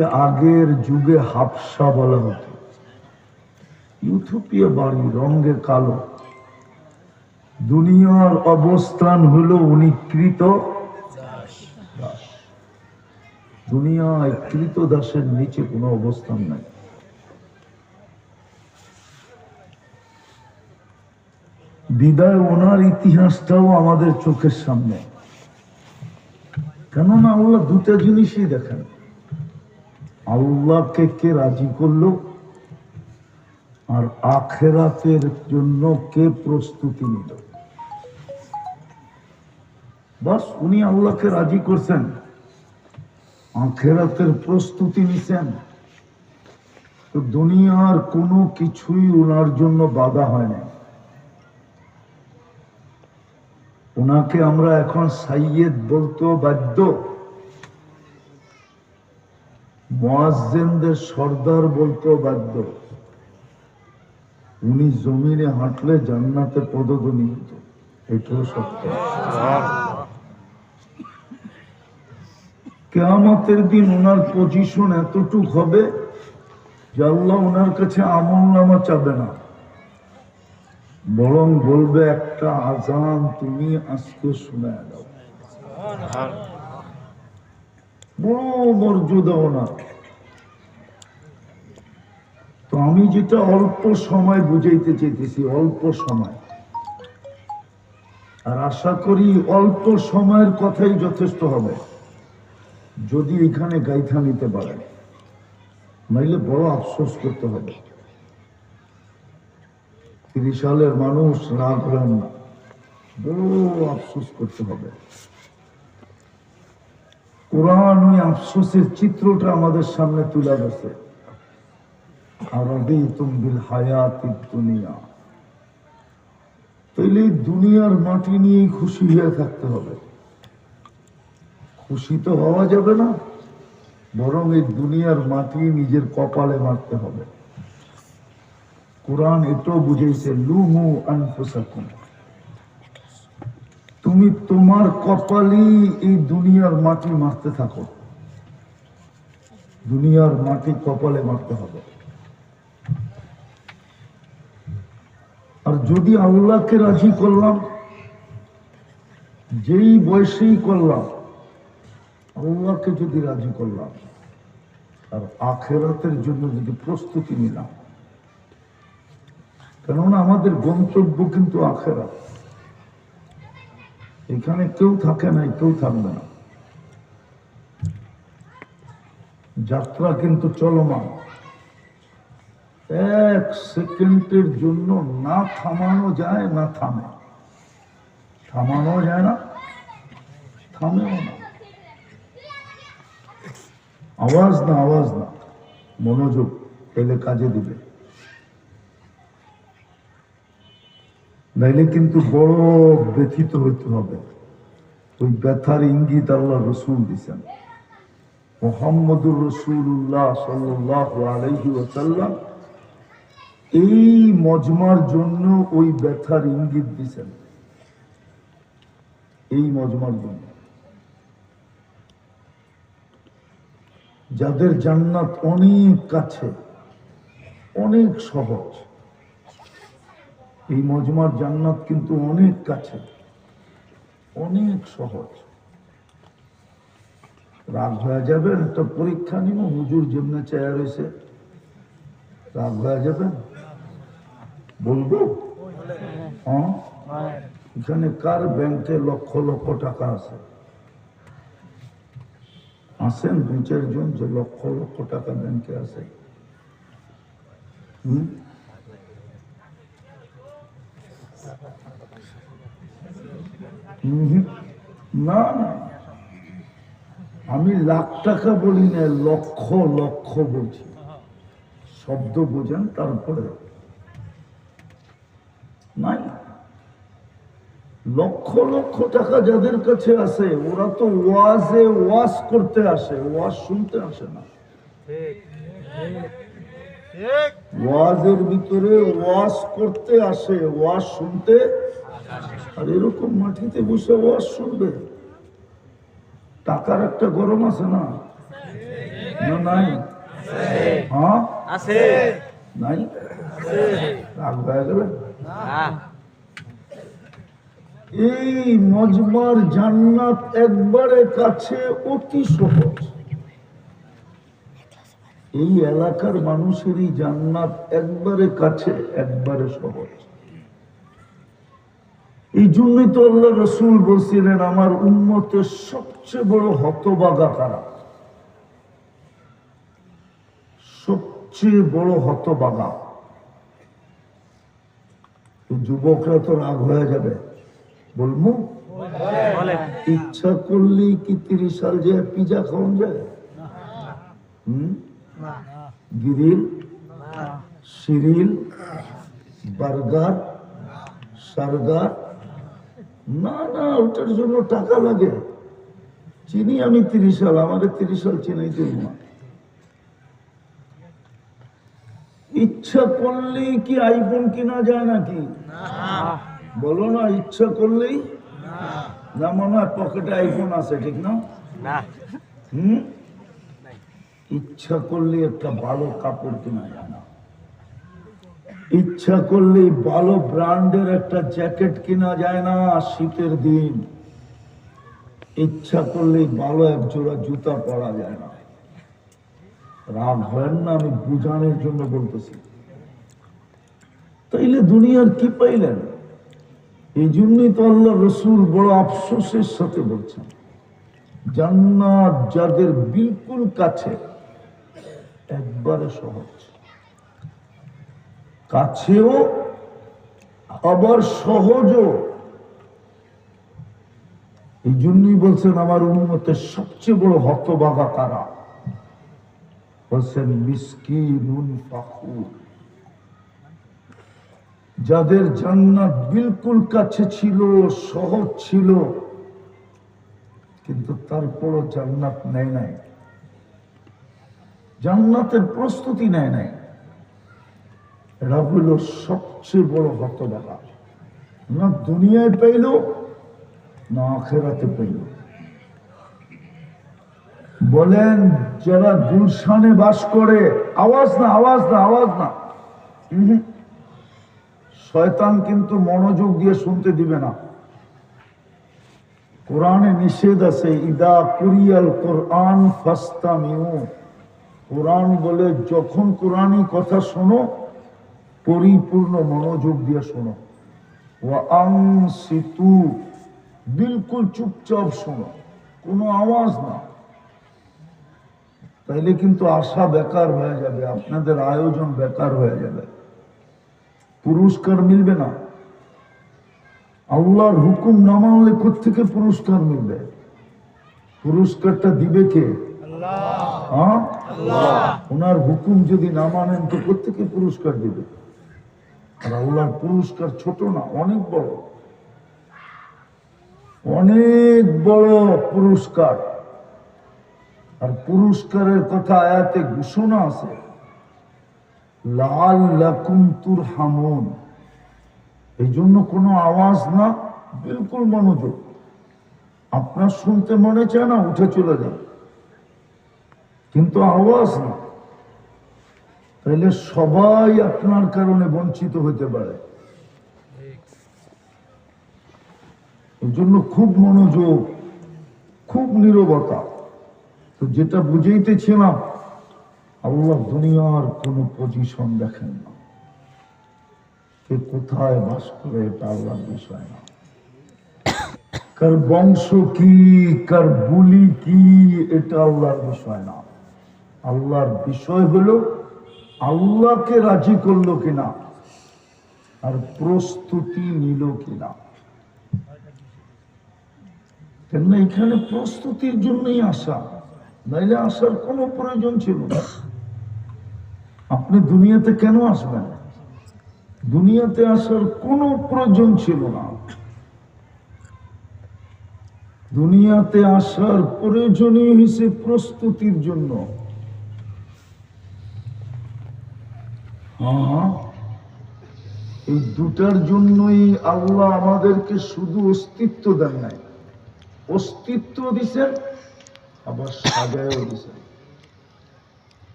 আগের যুগে হাফসা বলা হতো? ইউথোপিয়া বাড়ি রঙে কালো। দুনিয়ার অবস্থান হলো উনিকৃত দাস। দুনিয়ায় কৃত দাসের নিচে কোনো অবস্থান নাই। বিদায় ওনার ইতিহাসটাও আমাদের চোখের সামনে। কেননা আল্লাহ দুটা জিনিসই দেখেন। আল্লাহকে কে রাজি করল? আর আখেরাতের জন্য কে প্রস্তুতি নিল? বাস, উনি আল্লাহকে রাজি করছেন। আখেরাতের প্রস্তুতি নিছেন। তো দুনিয়ার কোনো কিছুই ওনার জন্য বাধা হয় না ওনাকে আমরা এখন সাইয়েদ বলতেও বাধ্য। মোয়াজ্জেনদের সর্দার বলতেও বাধ্য। উনি জমিনে হাঁটলে জান্নাতে পদধ্বনি হতো। এটাও সত্য। কেয়ামতের দিন ওনার পজিশন এতটুক হবে যে আল্লাহ ওনার কাছে আমল নামা চাবে না। বরং বলবে, একটা আজান তুমি আজকে শুনে দাও বড় মর্যাদা ওনার। তো আমি যেটা অল্প সময় বুঝাইতে চাইতেছি, অল্প সময়। আর আশা করি অল্প সময়ের কথাই যথেষ্ট হবে। যদি এখানে গাইথা নিতে পারেন, নাইলে বড় আফসোস করতে হবে। তিরিশ সালের মানুষ রাগ হলেন না, বড় আফসোস করতে হবে। কোরআন ওই আফসোসের চিত্রটা আমাদের সামনে তুলে গেছে দুনিয়ার মাটি নিয়েই খুশি হয়ে থাকতে হবে। খুশি তো হওয়া যাবে না, বরং এই দুনিয়ার মাটি নিজের কপালে মারতে হবে। কোরআন এটাও বুঝেছে লুমু আনফুসাকুম। তুমি তোমার কপালই এই দুনিয়ার মাটি মারতে থাকো। দুনিয়ার মাটি কপালে মারতে হবে। আর যদি আল্লাহকে রাজি করলাম, যেই বয়সেই করলাম, আল্লাহকে যদি রাজি করলাম, আর আখেরাতের জন্য যদি প্রস্তুতি নিলাম। কেননা আমাদের গন্তব্য কিন্তু আখেরা। এখানে কেউ থাকে নাই, কেউ থাকবে না। যাত্রা কিন্তু চলমান। এক সেকেন্ডের জন্য না থামানো যায়, না থামে। থামানো যায় না, থামেও না। আওয়াজ না আওয়াজ না, মনোযোগ পেলে কাজে দিবে। নাইলে কিন্তু বড় ব্যথিত হইতে হবে। ওই ব্যথার ইঙ্গিত আল্লাহ রসুল দিছেন। মোহাম্মদুর রসুল্লাহ সাল্লাহ আলহি এই মজমার জন্য ওই ব্যথার ইঙ্গিত দিছেন। এই মজমার জন্য। যাদের জান্নাত অনেক কাছে, অনেক সহজ, এই মজমার জান্নাত কিন্তু অনেক কাছে, অনেক সহজ। রাগ হয়ে যাবেন, একটা পরীক্ষা নিব, হুজুর যেমনে চেয়ার রয়েছে রাগ হয়ে যাবেন? বলব? হ্যাঁ? এখানে কার ব্যাংকে লক্ষ লক্ষ টাকা আছে? আছেন দুই চারজন যে লক্ষ লক্ষ টাকা ব্যাংকে আছে। না না। আমি লাখ টাকা বলি না, লক্ষ লক্ষ বলছি। শব্দ বোঝেন, তারপরে নাই। লক্ষ লক্ষ টাকা যাদের কাছে আছে ওরা তো ওয়াজে ওয়াজ করতে আসে ওয়াজ শুনতে আসে না। ওয়াজের ভিতরে ওয়াজ করতে আসে ওয়াজ শুনতে আর এরকম মাটিতে বসে ওয়াজ শুনবে? টাকার একটা গরম আছে না? না নাই? হ্যাঁ? নাই? রাগ হয়ে গেলে? এই জান্নাত একবারে কাছে অতি সহজ। এই এলাকার মানুষেরই জান্নাত একবারে কাছে, একবারে সহজ। এই জন্যই তো আল্লাহ রসুল বলছিলেন, আমার উন্মতের সবচেয়ে বড় হতবাগা কারা? সবচেয়ে বড় হতবাগা যুবকরা তো রাগ হয়ে যাবে। বলব ইচ্ছা করলেই কি তিরিশ সাল যে পিজা খাওয়ান যায়? হুম? গ্রিল সিরিল বার্গার সার্গার না না ওটার জন্য টাকা লাগে। চিনি আমি তিরিশ সাল আমাদের তিরিশ সাল চিনাই দেব না। ইচ্ছা করলেই কি আইফোন কিনা যায় নাকি? বলো না ইচ্ছা করলেই? না মনে হয় পকেটে আইফোন আছে ঠিক না? হুম? ইচ্ছা করলে একটা ভালো কাপড় কেনা যায় না। ইচ্ছা করলে ভালো ব্র্যান্ডের একটা জ্যাকেট কেনা যায় না শীতের দিন। ইচ্ছা করলে ভালো এক জোড়া জুতা পরা যায় না। রাগ হয় না আমি বুঝানোর জন্য বলতেছি। তাইলে দুনিয়ার কি পাইলেন? এই জন্যই তো আল্লাহ রসুল বড় আফসোসের সাথে বলছেন, জান্নাত যাদের বিলকুল কাছে একবারে সহজ, কাছেও আবার সহজও। এই জন্যই বলছেন আমার উন্মতের সবচেয়ে বড় হতবাগা কারা? বলছেন, মিসকিনুন ফাকুর যাদের জান্নাত বিলকুল কাছে ছিল, সহজ ছিল, কিন্তু তারপরও জান্নাত নেয় নাই। জান্নাতের প্রস্তুতি নেয় নাই। এরা হইল সবচেয়ে বড় হতবাগা না দুনিয়ায় পাইল, না আখেরাতে পাইল। বলেন, যারা গুলশানে বাস করে, আওয়াজ না আওয়াজ না আওয়াজ না। শয়তান কিন্তু মনোযোগ দিয়ে শুনতে দিবে না। কোরআনে নিষেধ আছে, ইদা কুরিয়াল কোরআন ফাস্তামিউ। কোরআন বলে, যখন কোরআনি কথা শোনো, পরিপূর্ণ মনোযোগ দিয়ে শোনো। আনসিতু বিলকুল চুপচাপ শোনো, কোনো আওয়াজ না। তাইলে কিন্তু আশা বেকার হয়ে যাবে, আপনাদের আয়োজন বেকার হয়ে যাবে। পুরস্কার মিলবে না। আল্লাহর হুকুম না মানলে থেকে পুরস্কার মিলবে? পুরস্কারটা দিবে কে? হ্যাঁ? ওনার হুকুম যদি না মানেন তো প্রত্যেকে পুরস্কার দিবে? আর আল্লাহর পুরস্কার ছোট না অনেক বড়। অনেক বড় পুরস্কার। আর পুরস্কারের কথা আয়াতে ঘোষণা আছে। লাকুম এই জন্য কোনো আওয়াজ না, বিলকুল মনোযোগ। আপনার শুনতে মনে চায় না, উঠে চলে যান। কিন্তু আওয়াজ না। তাহলে সবাই আপনার কারণে বঞ্চিত হতে পারে। এই জন্য খুব মনোযোগ, খুব নীরবতা। তো যেটা বুঝাইতেছিলাম আল্লাহ দুনিয়ার কোন পজিশন দেখেন না। কে কোথায় বাস করে এটা আল্লাহর বিষয় না। কার বংশ কি, কার বুলি কি, এটা আল্লাহর বিষয় না। আল্লাহর বিষয় হলো আল্লাহকে রাজি করল কিনা, আর প্রস্তুতি নিল কিনা। কেননা এখানে প্রস্তুতির জন্যই আসা, নাইলে আসার কোনো প্রয়োজন ছিল না। আপনি দুনিয়াতে কেন আসবেন? দুনিয়াতে আসার কোনো প্রয়োজন ছিল না। দুনিয়াতে আসার প্রয়োজনীয় হয়েছে প্রস্তুতির জন্য। এই দুটার জন্যই আল্লাহ আমাদেরকে শুধু অস্তিত্ব দেন নাই। অস্তিত্ব দিছেন, আবার সাজায়ও দিছেন।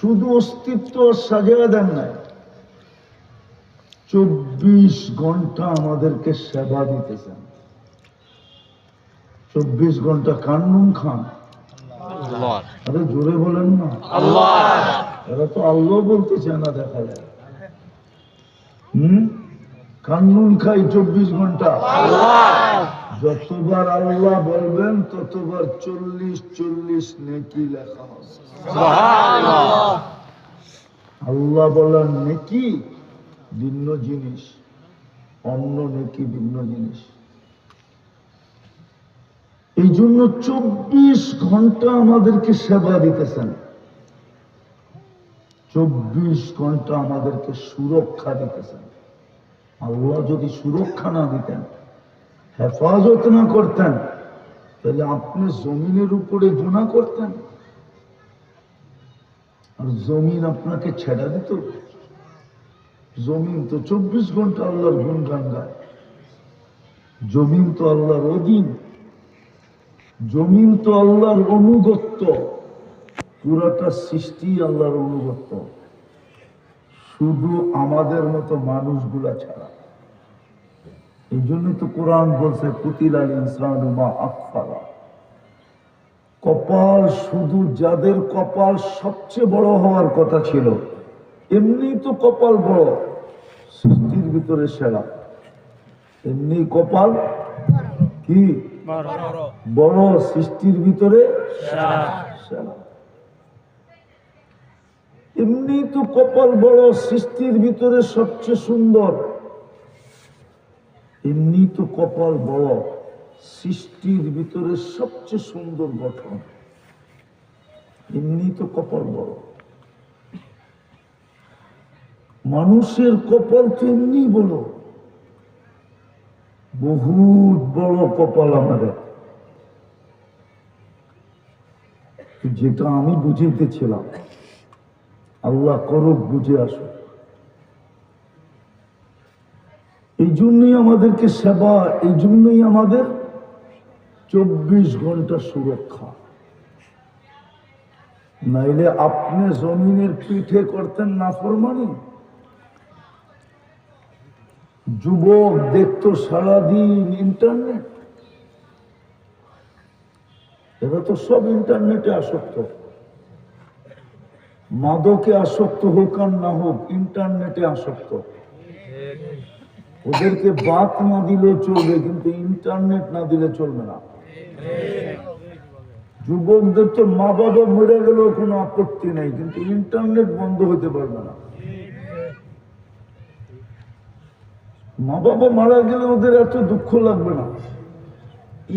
শুধু অস্তিত্ব সাজিয়ে দেন নাই। চব্বিশ ঘণ্টা আমাদেরকে সেবা দিতেছেন। চব্বিশ ঘণ্টা কান্নুন খান। আরে জোরে বলেন না। আল্লাহ। এরা তো আল্লাহ বলতেছে না দেখা যায়। হুম? কান্নুন খাই চব্বিশ ঘণ্টা। যতবার আল্লাহ বলবেন ততবার চল্লিশ চল্লিশ নেকি লেখা হবে। আল্লাহ বলেন নেকি ভিন্ন জিনিস অন্য নেকি ভিন্ন জিনিস। এই জন্য চব্বিশ ঘণ্টা আমাদেরকে সেবা দিতেছেন। চব্বিশ ঘণ্টা আমাদেরকে সুরক্ষা দিতেছেন। আল্লাহ যদি সুরক্ষা না দিতেন, হেফাজত না করতেন, তাহলে আপনি জমিনের উপরে গুণা করতেন। আর জমিন আপনাকে ছেড়া দিত। জমিন তো চব্বিশ ঘণ্টা আল্লাহর গুণগান গায়। জমিন তো আল্লাহর অধীন। জমিন তো আল্লাহর অনুগত্য। পুরাটা সৃষ্টি আল্লাহর অনুগত্য। শুধু আমাদের মতো মানুষগুলা ছাড়া। এই জন্যই তো কোরআন বলছে পুতিলাল ইনসান কপাল শুধু যাদের কপাল সবচেয়ে বড় হওয়ার কথা ছিল এমনি তো কপাল বড় সৃষ্টির ভিতরে সেরা। এমনি কপাল কি? বড়। সৃষ্টির ভিতরে সেরা। এমনি তো কপাল বড়, সৃষ্টির ভিতরে সবচেয়ে সুন্দর। এমনি তো কপাল বড়, সৃষ্টির ভিতরে সবচেয়ে সুন্দর গঠন। এমনি তো কপাল বড়। মানুষের কপাল তো এমনি বড়। বহুত বড় কপাল আমাদের। যেটা আমি বুঝিতেছিলাম আল্লাহ করুক, বুঝে আসুক। এই জন্যই আমাদেরকে সেবা, এই জন্যই আমাদের চব্বিশ ঘণ্টা সুরক্ষা। নাইলে আপনি জমিনের পিঠে করতেন না ফরমানি যুবক দেখতো সারাদিন ইন্টারনেট। এরা তো সব ইন্টারনেটে আসক্ত। মাদকে আসক্ত হোক আর না হোক, ইন্টারনেটে আসক্ত। ওদেরকে বাত না দিলে চলবে, কিন্তু ইন্টারনেট না দিলে চলবে না। যুবকদের তো মা বাবা মরে গেলেও কোনো আপত্তি নেই, কিন্তু ইন্টারনেট বন্ধ হতে পারবে না। মা বাবা মারা গেলে ওদের এত দুঃখ লাগবে না।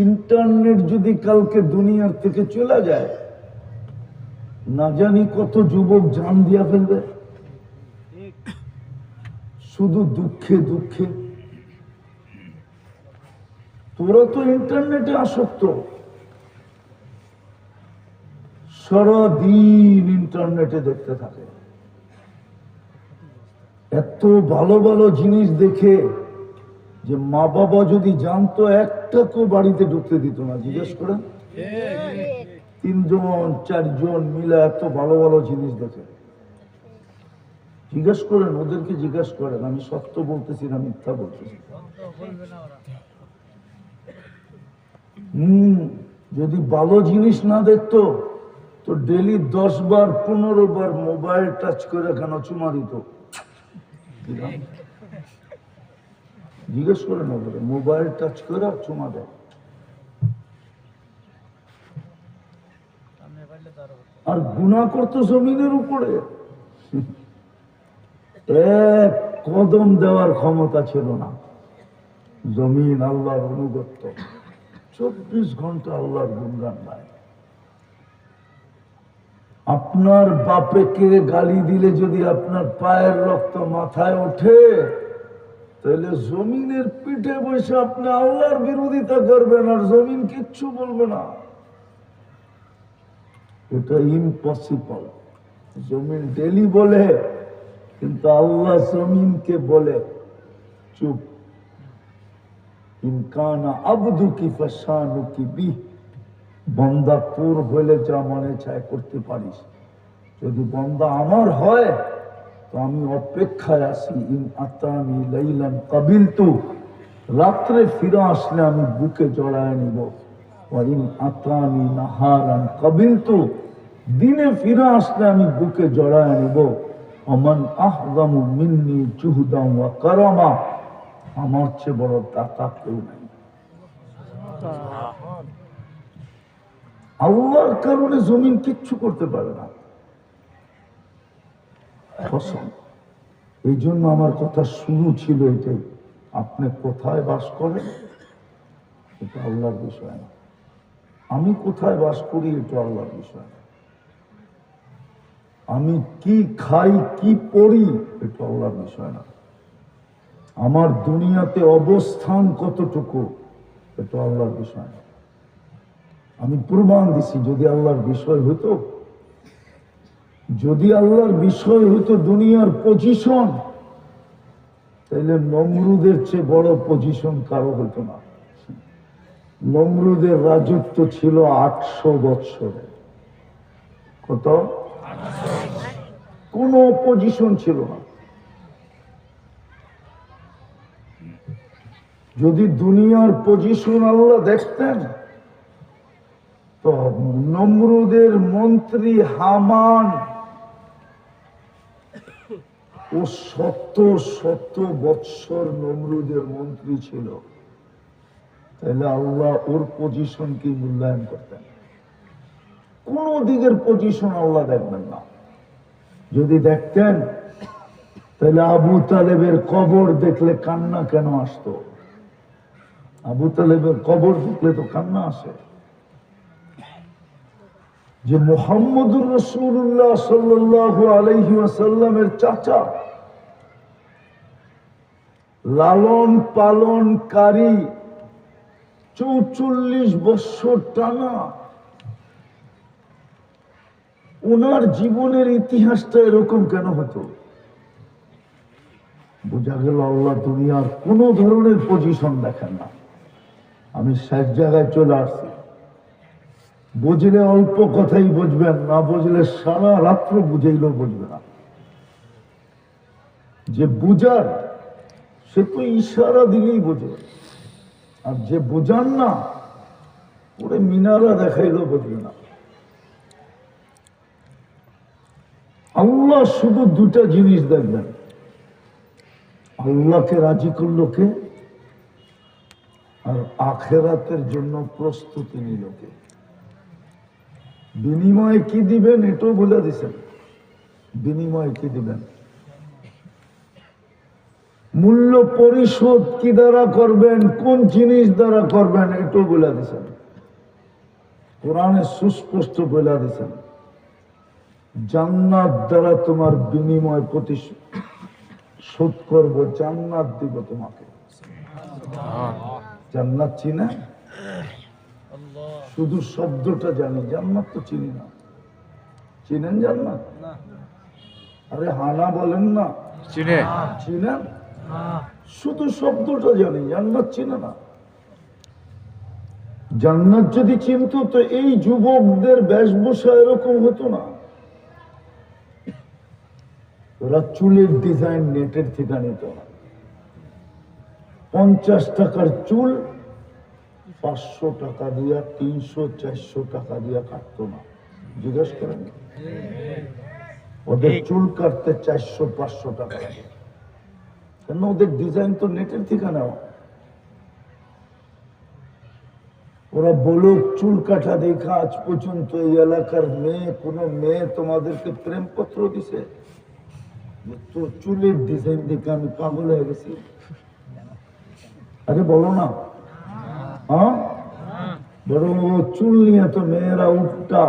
ইন্টারনেট যদি কালকে দুনিয়ার থেকে চলে যায় না জানি কত যুবক জান দিয়া ফেলবে। শুধু দুঃখে দুঃখে। তোরা তো ইন্টারনেটে আসক্ত। সারাদিন ইন্টারনেটে দেখতে থাকে। এত ভালো ভালো জিনিস দেখে যে মা বাবা যদি জানতো একটা তো বাড়িতে ঢুকতে দিত না, জিজ্ঞেস করেন? তিনজন, চারজন মিলে এত ভালো ভালো জিনিস দেখে। জিজ্ঞেস করেন, ওদেরকে জিজ্ঞেস করেন, আমি সত্য বলতেছি না, মিথ্যা বলতেছি। হম, যদি ভালো জিনিস না দেখতো, তো ডেলি দশ বার পনেরো বার মোবাইল টাচ করে কেন চুমা দিত? জিজ্ঞেস করেন ওদের মোবাইল টাচ করে চুমা দেয়। আর গুণা করতো জমিনের উপরে। এক কদম দেওয়ার ক্ষমতা ছিল না। জমিন আল্লাহর অনুগত্য চব্বিশ ঘণ্টা আল্লাহর গুণগান গায়। আপনার বাপেকে গালি দিলে যদি আপনার পায়ের রক্ত মাথায় ওঠে, তাহলে জমিনের পিঠে বসে আপনি আল্লাহর বিরোধিতা করবেন আর জমিন কিচ্ছু বলবে না। এটা ইম্পসিবল জমিন ডেলি বলে, কিন্তু আল্লাহ জমিনকে বলে, চুপ। ইনকানা আবদু কি ফসানু কি বি বন্দা তোর হলে যা মনে চায় করতে পারিস। যদি বন্দা আমার হয়, তো আমি অপেক্ষায় আছি। ইন আতানি লাইলান কাবিল তু রাত্রে ফিরে আসলে আমি বুকে জড়ায় নিব। দিনে ফিরে আসলে আমি বুকে জড়ায় নিব অমান আহদামু মিন্নি জুহুদাম ওয়া কারামা, আমার চেয়ে বড় দাতা কেউ নাই। আল্লাহর কারণে জমিন কিচ্ছু করতে পারে না। এই জন্য আমার কথা শুরু ছিল এটাই। আপনি কোথায় বাস করেন? এটা আল্লাহর বিষয় না। আমি কোথায় বাস করি এটা আল্লাহর বিষয়। আমি কি খাই, কি পড়ি এটা আল্লাহর বিষয় না। আমার দুনিয়াতে অবস্থান কতটুকু এটা আল্লাহর বিষয় না। আমি প্রমাণ দিছি, যদি আল্লাহর বিষয় হতো যদি আল্লাহর বিষয় হতো দুনিয়ার পজিশন তাহলে নমরুদের চেয়ে বড় পজিশন কারও হতো না। নমরুদের রাজত্ব ছিল আটশো বৎসরে। কত? কোন পজিশন ছিল না। যদি দুনিয়ার পজিশন আল্লাহ দেখতেন, তো নমরুদের মন্ত্রী হামান ও শত শত বৎসর নমরুদের মন্ত্রী ছিল। তাহলে আল্লাহ ওর পজিশন কি মূল্যায়ন করতেন। কোন দিকের পজিশন আল্লাহ দেখবেন না। যদি দেখতেন, তাহলে আবু তালেবের কবর দেখলে কান্না কেন আসতো? আবু তালেবের কবর দেখলে তো কান্না আসে। যে মোহাম্মদুর রসুল্লাহ সাল্লাল্লাহু আলাইহি ওয়াসাল্লামের চাচা লালন পালনকারী চৌচল্লিশ বছর টানা ওনার জীবনের ইতিহাসটা এরকম কেন হতো? বোঝা গেল আল্লাহ দুনিয়ার কোন ধরনের পজিশন দেখেন না। আমি শেষ জায়গায় চলে আসছি। বুঝলে অল্প কথাই বুঝবেন, না বুঝলে সারা রাত্র বুঝাইলেও বুঝবে না। যে বুঝার, সে তো ইশারা দিলেই বোঝে আর যে বোঝান না, ওরে মিনারা দেখাইলেও বুঝবে না। আল্লাহ শুধু দুটা জিনিস দেখবেন। আল্লাহকে রাজি করল কে? আর আখেরাতের জন্য প্রস্তুতি নিল কে? বিনিময়ে কি দিবেন এটাও বলে দিছেন। বিনিময়ে কি দিবেন? মূল্য পরিশোধ কি দ্বারা করবেন? কোন জিনিস দ্বারা করবেন? এটাও বলে দিছেন কোরআনে সুস্পষ্ট বলে দিছেন জান্নাত দ্বারা তোমার বিনিময় প্রতিশোধ করব জান্নাত দিব তোমাকে। জান্নাত চিনা? শুধু শব্দটা জানি জান্নাত তো চিনি না। চিনেন জান্নাত? আরে হানা বলেন না। চিনে। চিনেন? শুধু শব্দটা জানি জান্নাত চিনে না। জান্নাত যদি চিনত তো এই যুবকদের বেশভূষা এরকম হতো না। ওরা চুলের ডিজাইন নেটের থেকে নিত। না পঞ্চাশ টাকার চুল পাঁচশো টাকা দিয়া তিনশো চারশো টাকা দিয়া কাটতো না। জিজ্ঞেস করেন। ওদের চুল কাটতে চারশো পাঁচশো টাকা। লাগে কেন ওদের ডিজাইন তো নেটের নেওয়া ওরা বলুক, চুল কাটা দেখা আজ পর্যন্ত এই এলাকার মেয়ে, কোনো মেয়ে তোমাদেরকে প্রেমপত্র দিছে? তোর চুলের ডিজাইন দেখে আমি পাগল হয়ে গেছি। আরে বলো না। হ্যাঁ? বরং ও চুল নিয়ে তো মেয়েরা উঠটা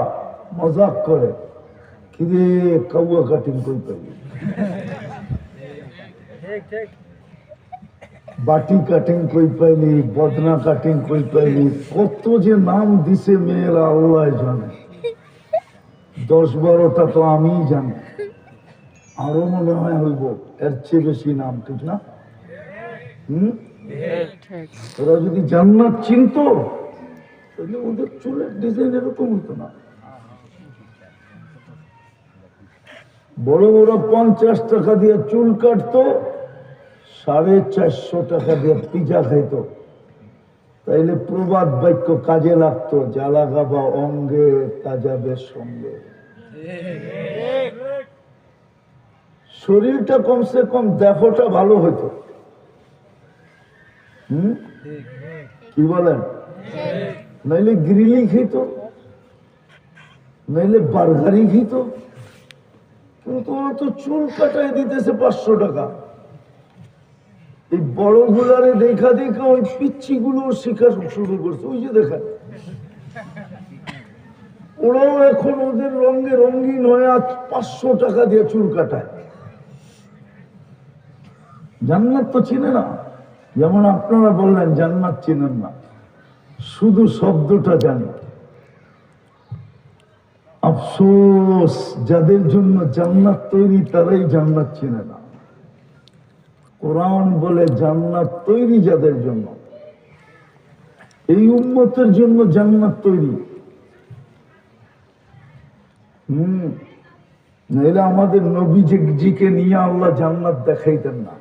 মজাক করে। কিরে, কাউয়া কাটিং পাইলি বাটি কাটিং কই পাইলি, বদনা কাটিং কই পাইলি, কত যে নাম দিছে মেয়েরা, আল্লাহ জানে। দশ বারোটা তো আমিই জানি। আরও মনে হয় হইব, এর চেয়ে বেশি নাম ঠিক না? হুম? ওরা যদি জান্নাত চিনত, তাহলে ওদের চুলের ডিজাইন এরকম হতো না। বড় বড় পঞ্চাশ টাকা দিয়ে চুল কাটতো সাড়ে চারশো টাকা দিয়ে পিজা খাইতো। তাইলে প্রবাদ বাক্য কাজে লাগতো, জ্বালা গাবা অঙ্গে কাজাবের সঙ্গে। শরীরটা কমসে কম দেখোটা ভালো হতো কি বলেন? নাইলে গ্রিলি খেত নাইলে বার্গারি খেত কিন্তু তো চুল কাটায় দিতেছে পাঁচশো টাকা। এই বড় গুলারে দেখা দেখা ওই পিচ্ছি গুলো শেখা শুরু করছে। ওই যে দেখেন ওরাও এখন ওদের রঙে রঙিন হয়ে, আজ পাঁচশো টাকা দিয়ে চুল কাটায়। জান্নাত তো চিনে না। যেমন আপনারা বললেন, জান্নাত চিনেন না। শুধু শব্দটা জানি। আফসোস, যাদের জন্য জান্নাত তৈরি, তারাই জান্নাত চিনে না। কোরআন বলে জান্নাত তৈরি যাদের জন্য? এই উম্মতের জন্য জান্নাত তৈরি। হম, নাইলে আমাদের নবী জিকে নিয়ে আল্লাহ জান্নাত দেখাইতেন না।